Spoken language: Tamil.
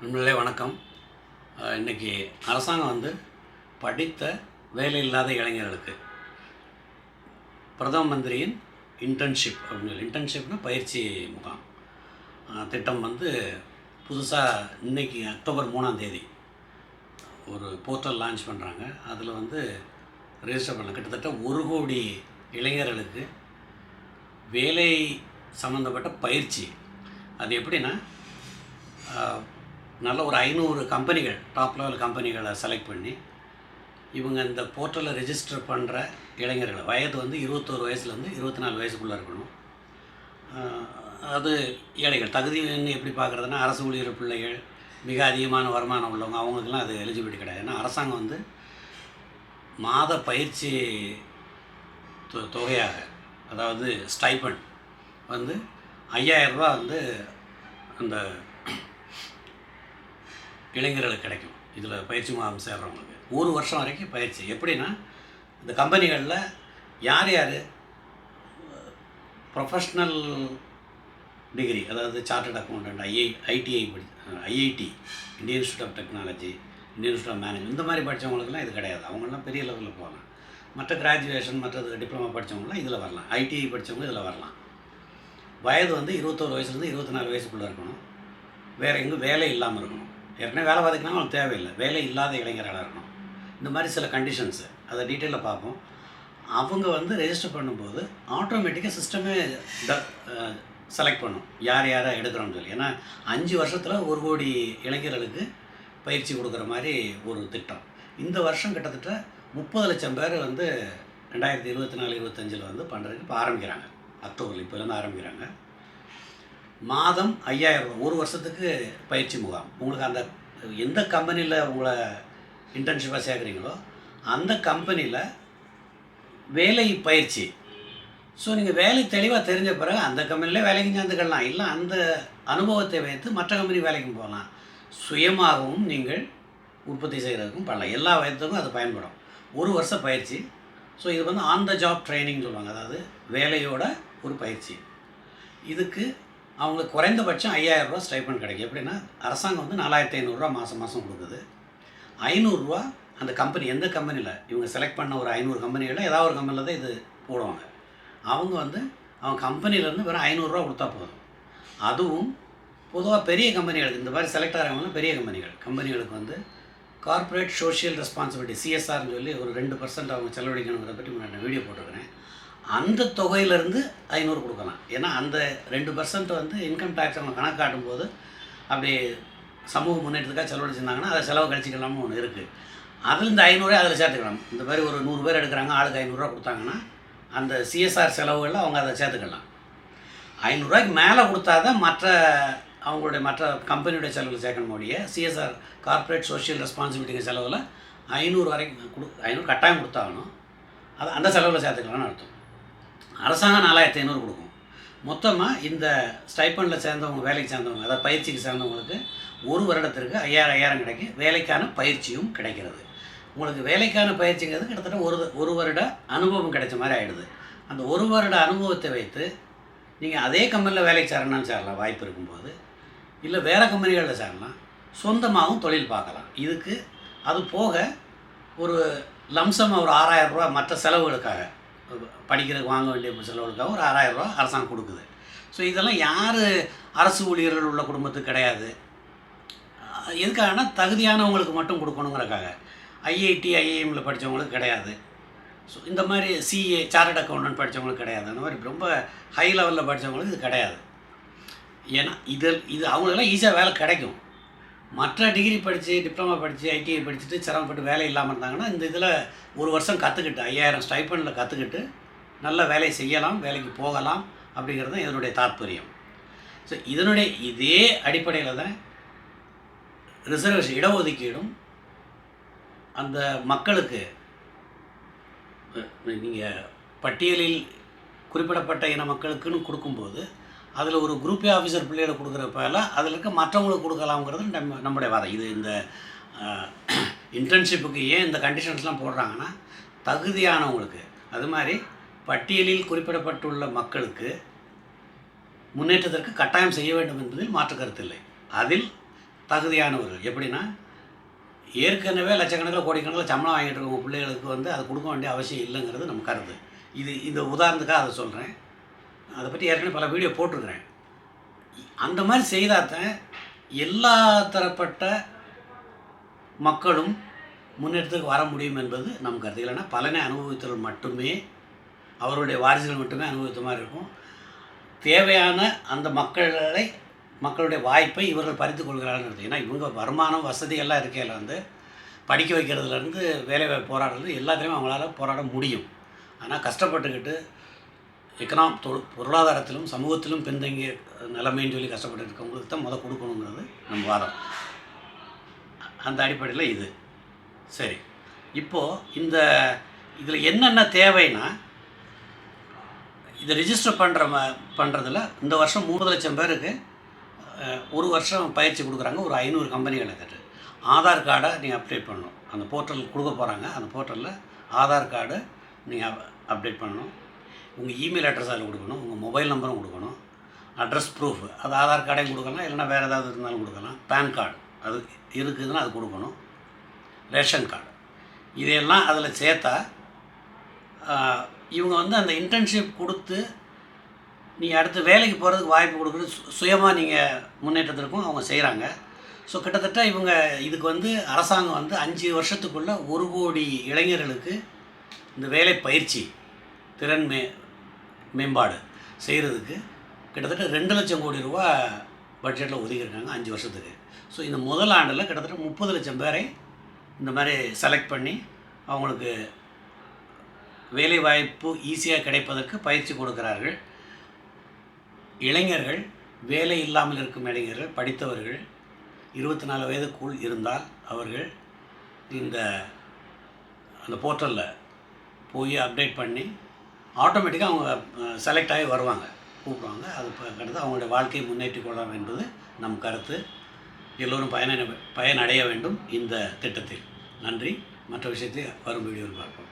நண்பர்களே வணக்கம். இன்றைக்கி இன்னைக்கு அரசாங்கம் வந்து படித்த வேலை இல்லாத இளைஞர்களுக்கு பிரதம மந்திரியின் இன்டர்ன்ஷிப் அப்படின்னு இன்டர்ன்ஷிப்னா பயிற்சி முகாம். திட்டம் வந்து புதுசாக இன்னைக்கு அக்டோபர் மூணாம் தேதி ஒரு போர்ட்டல் லான்ச் பண்ணுறாங்க அதில் வந்து ரெஜிஸ்டர் பண்ண கிட்டத்தட்ட ஒரு கோடி இளைஞர்களுக்கு வேலை சம்மந்தப்பட்ட பயிற்சி. அது எப்படின்னா நல்ல ஒரு ஐநூறு கம்பெனிகள் டாப் லெவல் கம்பெனிகளை செலக்ட் பண்ணி இவங்க இந்த போர்ட்டலில் ரெஜிஸ்டர் பண்ணுற இளைஞர்கள் வயது வந்து இருபத்தோரு வயசுலேருந்து இருபத்தி நாலு வயசுக்குள்ளே இருக்கணும். அது ஏழைகள் தகுதின்னு எப்படி பார்க்குறதுனா அரசு ஊழியர் பிள்ளைகள் மிக அதிகமான வருமானம் உள்ளவங்க அவங்களுக்கெல்லாம் அது எலிஜிபிலிட்டி கிடையாது. ஏன்னா அரசாங்கம் வந்து மாத பயிற்சி தொ- தொகையாக அதாவது ஸ்டைபண்ட் வந்து 5000 வந்து அந்த இளைஞர்களுக்கு கிடைக்கும். இதில் பயிற்சி முகாம் சேர்கிறவங்களுக்கு ஒரு வருஷம் வரைக்கும் பயிற்சி. எப்படின்னா இந்த கம்பெனிகளில் யார் யார்? ப்ரொஃபஷ்னல் டிகிரி அதாவது சார்ட்டட் அக்கௌண்டன்ட் ஐஐ ஐடிஐ படி IIT Indian institute of technology Indian institute of manage இந்த மாதிரி படித்தவங்களுக்குலாம் இது கிடையாது. அவங்கெல்லாம் பெரிய லெவலில் போகலாம். மற்ற கிராஜுவேஷன் மற்றது டிப்ளமா படித்தவங்களாம் இதில் வரலாம். ஐடிஐ படித்தவங்க இதில் வரலாம். வயது வந்து இருபத்தோரு வயசுலேருந்து இருபத்தி நாலு வயசுக்குள்ளே இருக்கணும். வேறு எங்கேயும் வேலை இல்லாமல் இருக்கணும். ஏற்கனவே வேலை பார்த்துக்கலாம் அவங்களுக்கு தேவையில்லை. வேலை இல்லாத இளைஞர்களாக இருக்கணும். இந்த மாதிரி சில கண்டிஷன்ஸு அதை டீட்டெயிலில் பார்ப்போம். அவங்க வந்து ரெஜிஸ்டர் பண்ணும்போது ஆட்டோமேட்டிக்காக சிஸ்டமே செலக்ட் பண்ணும். யார் யாரை எடுக்கிறோம்னு சொல்லி. ஏன்னா அஞ்சு வருஷத்தில் ஒரு கோடி இளைஞர்களுக்கு பயிற்சி கொடுக்குற மாதிரி ஒரு திட்டம். இந்த வருஷம் கிட்டத்தட்ட முப்பது லட்சம் பேர் வந்து ரெண்டாயிரத்தி இருபத்தி நாலு இருபத்தஞ்சில் வந்து பண்ணுறதுக்கு இப்போ ஆரம்பிக்கிறாங்க. அக்டோபரில் இப்போலேருந்து ஆரம்பிக்கிறாங்க. மாதம் ஐயாயிரம் ஒரு வருஷத்துக்கு பயிற்சி முகாம். உங்களுக்கு அந்த எந்த கம்பெனியில் உங்களை இன்டர்ன்ஷிப்பாக சேர்க்குறீங்களோ அந்த கம்பெனியில் வேலை பயிற்சி. ஸோ நீங்கள் வேலை தெளிவாக தெரிஞ்ச பிறகு அந்த கம்பெனிலே வேலைக்கு சேர்ந்துக்கலாம். இல்லை அந்த அனுபவத்தை வைத்து மற்ற கம்பெனி வேலைக்கும் போகலாம். சுயமாகவும் நீங்கள் உற்பத்தி செய்கிறதுக்கும் பண்ணலாம். எல்லா வயதுக்கும் அது பயன்படும். ஒரு வருஷ பயிற்சி. ஸோ இது வந்து ஆன் த ஜாப் ட்ரைனிங் சொல்லுவாங்க. அதாவது வேலையோட ஒரு பயிற்சி. இதுக்கு அவங்களுக்கு குறைந்தபட்சம் 5000 ரூபாய் கிடைக்கும். எப்படின்னா அரசாங்கம் வந்து நாலாயிரத்தி ஐநூறுரூவா மாதம் மாதம் கொடுக்குது. ஐநூறுரூவா அந்த கம்பெனி எந்த கம்பெனியில் இவங்க செலக்ட் பண்ண ஒரு ஐநூறு கம்பெனிகளில் ஏதாவது ஒரு கம்பெனியில் தான் இது போடுவாங்க. அவங்க வந்து அவங்க கம்பெனிலேருந்து வெறும் ஐநூறுரூவா கொடுத்தா போதும். அதுவும் பொதுவாக பெரிய கம்பெனிகளுக்கு இந்த மாதிரி செலக்ட் ஆகிறவங்களும் பெரிய கம்பெனிகள் கம்பெனிகளுக்கு வந்து கார்ப்பரேட் சோஷியல் ரெஸ்பான்சிபிலிட்டி சிஎஸ்ஆர்னு சொல்லி ஒரு ரெண்டு பர்சன்ட் அவங்க செலவழிக்கணுங்கிறத பற்றி நான் வீடியோ போட்டிருக்கிறேன். அந்த தொகையிலேருந்து ஐநூறு கொடுக்கலாம். ஏன்னா அந்த ரெண்டு பர்சன்ட் வந்து இன்கம் டேக்ஸ் அவங்க கணக்கு காட்டும்போது அப்படி சமூக முன்னேற்றத்துக்காக செலவழிச்சிருந்தாங்கன்னா அதை செலவு கழிச்சிக்கலாம்னு ஒன்று இருக்குது அதில் இந்த ஐநூறே அதில் சேர்த்துக்கலாம். இந்த மாதிரி ஒரு நூறு பேர் எடுக்கிறாங்க ஆளுக்கு ஐநூறுரூவா கொடுத்தாங்கன்னா அந்த சிஎஸ்ஆர் செலவுகளில் அவங்க அதை சேர்த்துக்கலாம். ஐநூறுரூவாய்க்கு மேலே கொடுத்தா தான் மற்ற அவங்களுடைய மற்ற கம்பெனியுடைய செலவில் சேர்க்கணும் முடிய சிஎஸ்ஆர் கார்ப்பரேட் சோஷியல் ரெஸ்பான்சிபிலிட்டிங்க செலவில் ஐநூறு வரைக்கும் கொடு ஐநூறு கட்டாயம் கொடுத்தாகணும். அது அந்த செலவில் சேர்த்துக்கலாம்னு அர்த்தம். அரசாங்கம் நாலாயிரத்தி ஐநூறு கொடுக்கும். மொத்தமாக இந்த ஸ்டைப்பண்டில் சேர்ந்தவங்க வேலைக்கு சேர்ந்தவங்க அதாவது பயிற்சிக்கு சேர்ந்தவங்களுக்கு ஒரு வருடத்திற்கு ஐயாயிரம் ஐயாயிரம் கிடைக்கும் வேலைக்கான பயிற்சியும் கிடைக்கிறது. உங்களுக்கு வேலைக்கான பயிற்சிங்கிறது கிட்டத்தட்ட ஒரு ஒரு வருட அனுபவம் கிடைச்ச மாதிரி ஆகிடுது அந்த ஒரு வருட அனுபவத்தை வைத்து நீங்கள் அதே கம்பெனியில் வேலைக்கு சேரணும்னு சேரலாம் வாய்ப்பு இருக்கும்போது. இல்லை வேறு கம்பெனிகளில் சேரலாம். சொந்தமாகவும் தொழில் பார்க்கலாம். இதுக்கு அது போக ஒரு லம்சமாக ஒரு ஆறாயிரம் ரூபாய் மற்ற செலவுகளுக்காக படிக்கிறதுக்கு வாங்க வேண்டிய செலவுகளுக்காக ஒரு ஆறாயிரம் ரூபாய் அரசாங்கம் கொடுக்குது. ஸோ இதெல்லாம் யார் அரசு ஊழியர்கள் உள்ள குடும்பத்துக்கு கிடையாது. எதுக்காகனா தகுதியானவங்களுக்கு மட்டும் கொடுக்கணுங்கிறக்காக ஐஐடி ஐஐஎம்மில் படித்தவங்களுக்கு கிடையாது. ஸோ இந்த மாதிரி சிஏ சார்ட் அக்கௌண்டன்ட் படித்தவங்களுக்கு கிடையாது. அந்த மாதிரி ரொம்ப ஹை லெவலில் படித்தவங்களுக்கு இது கிடையாது. ஏன்னா இது இது அவங்களுக்கெல்லாம் ஈஸியாக வேலை கிடைக்கும். மற்ற டிகிரி படித்து டிப்ளமா படித்து ஐடிஐ படிச்சுட்டு சிரமப்பட்டு வேலை இல்லாமல் இருந்தாங்கன்னா இந்த இதில் ஒரு வருஷம் கற்றுக்கிட்டு ஐயாயிரம் ஸ்டைப்பனில் கற்றுக்கிட்டு நல்ல வேலை செய்யலாம் வேலைக்கு போகலாம் அப்படிங்கிறது தான் இதனுடைய தாற்பயம் ஸோ இதனுடைய இதே அடிப்படையில் தான் ரிசர்வேஷன் இடஒதுக்கீடும் அந்த மக்களுக்கு நீங்கள் பட்டியலில் குறிப்பிடப்பட்ட இன மக்களுக்குன்னு கொடுக்கும்போது அதில் ஒரு குரூப் ஏ ஆஃபீஸர் பிள்ளைகளை கொடுக்குற அதில் இருக்க மற்றவங்களுக்கு கொடுக்கலாம்ங்கிறது நம்ம நம்முடைய வாதம். இது இந்த இன்டர்ன்ஷிப்புக்கு ஏன் இந்த கண்டிஷன்ஸ்லாம் போடுறாங்கன்னா தகுதியானவங்களுக்கு. அது மாதிரி பட்டியலில் குறிப்பிடப்பட்டுள்ள மக்களுக்கு முன்னேற்றத்திற்கு கட்டாயம் செய்ய வேண்டும் என்பதில் மாற்று கருத்தில்லை அதில் தகுதியானவர்கள். எப்படின்னா ஏற்கனவே லட்சக்கணக்கில் கோடிக்கணக்கில் சம்பளம் வாங்கிட்டு இருக்கவங்க பிள்ளைகளுக்கு வந்து அது கொடுக்க வேண்டிய அவசியம் இல்லைங்கிறது நம்ம கருது இது இந்த உதாரணத்துக்காக அதை சொல்கிறேன் அதை பற்றி ஏற்கனவே பல வீடியோ போட்டிருக்கிறேன். அந்த மாதிரி செய்தாதான் எல்லா தரப்பட்ட மக்களும் முன்னேற்றத்துக்கு வர முடியும் என்பது நம் கருத்து. இல்லைன்னா பலனை அனுபவித்தவர்கள் மட்டுமே அவருடைய வாரிசுகள் மட்டுமே அனுபவித்த மாதிரி இருக்கும். தேவையான அந்த மக்களை மக்களுடைய வாய்ப்பை இவர்கள் பறித்து கொள்கிறார்கள் ஏன்னா இவங்க வருமானம் வசதிகள்லாம் இருக்கையில் வந்து. படிக்க வைக்கிறதுலேருந்து வேலை போராடுறது எல்லாத்துலேயும் அவங்களால போராட முடியும். ஆனால் கஷ்டப்பட்டுக்கிட்டு எக்கனாம் பொருளாதாரத்திலும் சமூகத்திலும் பின்தங்கிய நிலைமைன்னு சொல்லி கஷ்டப்பட்டு இருக்கவங்களுக்கு தான் முதல் கொடுக்கணுங்கிறது நம்ம வாதம். அந்த அடிப்படையில் இது. சரி. இப்போது இந்த இதில் என்னென்ன தேவைன்னா இதை ரிஜிஸ்டர் பண்ணுற ம பண்ணுறதில் இந்த வருஷம் மூணு லட்சம் பேருக்கு ஒரு வருஷம் பயிற்சி கொடுக்குறாங்க ஒரு ஐநூறு கம்பெனிகள் கிட்ட ஆதார் கார்டை நீங்கள் அப்டேட் பண்ணணும். அந்த போர்ட்டல் கொடுக்க போகிறாங்க அந்த போர்ட்டலில் ஆதார் கார்டு நீங்கள் அப்டேட் பண்ணணும். உங்கள் இமெயில் அட்ரஸ் அதில் கொடுக்கணும் உங்கள் மொபைல் நம்பரும் கொடுக்கணும் அட்ரஸ் ப்ரூஃப் அது ஆதார் கார்டையும் கொடுக்கலாம் இல்லைன்னா வேறு ஏதாவது இருந்தாலும் கொடுக்கலாம். பேன் கார்டு அது இருக்குதுன்னா அது கொடுக்கணும். ரேஷன் கார்டு இதையெல்லாம் அதில் சேர்த்தா இவங்க வந்து அந்த இன்டர்ன்ஷிப் கொடுத்து நீங்கள் அடுத்து வேலைக்கு போகிறதுக்கு வாய்ப்பு கொடுக்குறது சுயமாக நீங்கள் முன்னேற்றத்திற்கும் அவங்க செய்கிறாங்க ஸோ கிட்டத்தட்ட இவங்க இதுக்கு வந்து அரசாங்கம் வந்து அஞ்சு வருஷத்துக்குள்ளே ஒரு கோடி இளைஞர்களுக்கு இந்த வேலை பயிற்சி திறன் மே மேம்பாடு செய்கிறதுக்கு கிட்டத்தட்ட ரெண்டு லட்சம் கோடி ரூபா பட்ஜெட்டில் ஒதுக்கியிருக்காங்க அஞ்சு வருஷத்துக்கு. ஸோ இந்த முதல் ஆண்டில் கிட்டத்தட்ட முப்பது லட்சம் பேரை இந்த மாதிரி செலக்ட் பண்ணி அவங்களுக்கு வேலை வாய்ப்பு ஈஸியாக கிடைப்பதற்கு பயிற்சி கொடுக்கிறார்கள். இளைஞர்கள் வேலை இல்லாமல் இருக்கும் இளைஞர்கள் படித்தவர்கள் இருபத்தி நாலு வயதுக்குள் இருந்தால் அவர்கள் இந்த அந்த போர்ட்டலில் போய் அப்டேட் பண்ணி ஆட்டோமேட்டிக்காக அவங்க செலக்ட் ஆகி வருவாங்க. கூப்பிடுவாங்க. அது கடுத்து அவங்களுடைய வாழ்க்கையை முன்னேற்றி கொள்ளலாம் என்பது நம் கருத்து. எல்லோரும் பயன பயனடைய வேண்டும் இந்த திட்டத்தில். நன்றி. மற்ற விஷயத்தை வரும் வீடியோவில் பார்ப்போம்.